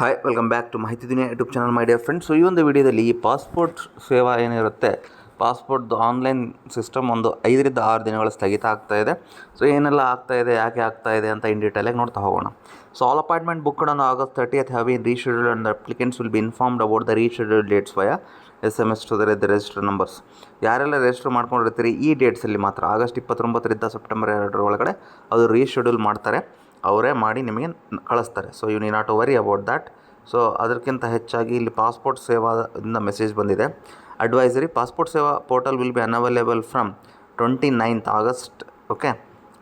Hi welcome back to Mahiti Duniya YouTube channel my dear friends so ಈ ಒಂದು ವಿಡಿಯೋದಲ್ಲಿ ಈ ಪಾಸ್ಪೋರ್ಟ್ ಸೇವಾ ಏನಿರುತ್ತೆ? ಪಾಸ್ಪೋರ್ಟ್ದು ಆನ್ಲೈನ್ ಸಿಸ್ಟಮ್ ಒಂದು ಐದರಿಂದ ಆರು ದಿನಗಳ ಸ್ಥಗಿತ ಆಗ್ತಾ ಇದೆ. ಸೊ ಏನೆಲ್ಲ ಆಗ್ತಾ ಇದೆ, ಯಾಕೆ ಆಗ್ತಾ ಇದೆ ಅಂತ ಇನ್ ಡೀಟೇಲಾಗಿ ನೋಡ್ತಾ ಹೋಗೋಣ. So all appointment book August thirtieth have in reschedule and applicants will be informed about the reschedule dates via S M S to the register numbers ಯಾರೆಲ್ಲ ರಿಜಿಸ್ಟರ್ ಮಾಡ್ಕೊಂಡಿರ್ತೀರಿ, ಈ ಡೇಟ್ಸಲ್ಲಿ ಮಾತ್ರ ಆಗಸ್ಟ್ ಇಪ್ಪತ್ತೊಂಬತ್ತರಿಂದ ಸೆಪ್ಟೆಂಬರ್ ಎರಡರ ಒಳಗಡೆ ಅದು ರೀಶೆಡ್ಯೂಲ್ ಮಾಡ್ತಾರೆ. ಅವರೇ ಮಾಡಿ ನಿಮಗೆ ಕಳಿಸ್ತಾರೆ. So you need not worry about that so ಅದಕ್ಕಿಂತ ಹೆಚ್ಚಾಗಿ ಇಲ್ಲಿ ಪಾಸ್ಪೋರ್ಟ್ ಸೇವಾದಿಂದ ಮೆಸೇಜ್ ಬಂದಿದೆ. Advisory passport Seva portal will be unavailable from twenty ninth August okay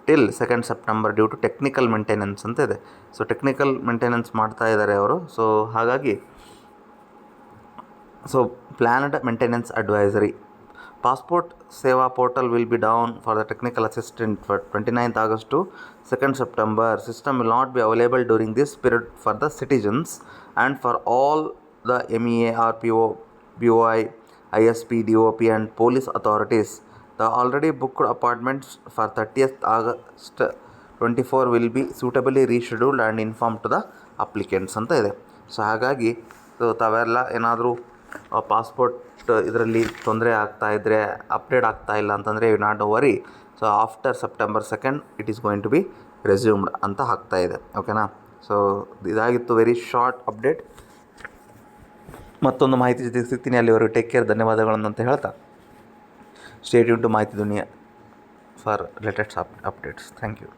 till second September due to technical maintenance ಅಂತ ಇದೆ. ಸೊ ಟೆಕ್ನಿಕಲ್ ಮೇಂಟೆನೆನ್ಸ್ ಮಾಡ್ತಾ ಇದ್ದಾರೆ ಅವರು. ಸೊ ಹಾಗಾಗಿ so planned maintenance advisory ninth August to second September system will not be available during this period for the citizens and for all the M E A R P O B O I I S P D O P and police authorities the already booked apartments for thirtieth August twenty four will be suitably rescheduled and inform to the applicants ಅಂತ ಇದೆ. So ಹಾಗಾಗಿ ತಾವೆಲ್ಲ ಏನಾದರೂ passport ಇದರಲ್ಲಿ ತೊಂದರೆ ಆಗ್ತಾ ಇದ್ದರೆ update ಆಗ್ತಾ ಇಲ್ಲ ಅಂತಂದರೆ you not worry so after September second it is going to be resumed ಅಂತ ಆಗ್ತಾ ಇದೆ. ಓಕೆನಾ ಸೊ ಇದಾಗಿತ್ತು ವೆರಿ ಶಾರ್ಟ್ ಅಪ್ಡೇಟ್ ಮತ್ತೊಂದು ಮಾಹಿತಿ ಜೊತೆ ಸಿಗ್ತೀನಿ. ಅಲ್ಲಿವರೆಗೂ ಟೇಕ್ ಕೇರ್ ಧನ್ಯವಾದಗಳನ್ನು ಅಂತ ಹೇಳ್ತಾ stay tuned to Mahiti Duniya for latest up updates thank you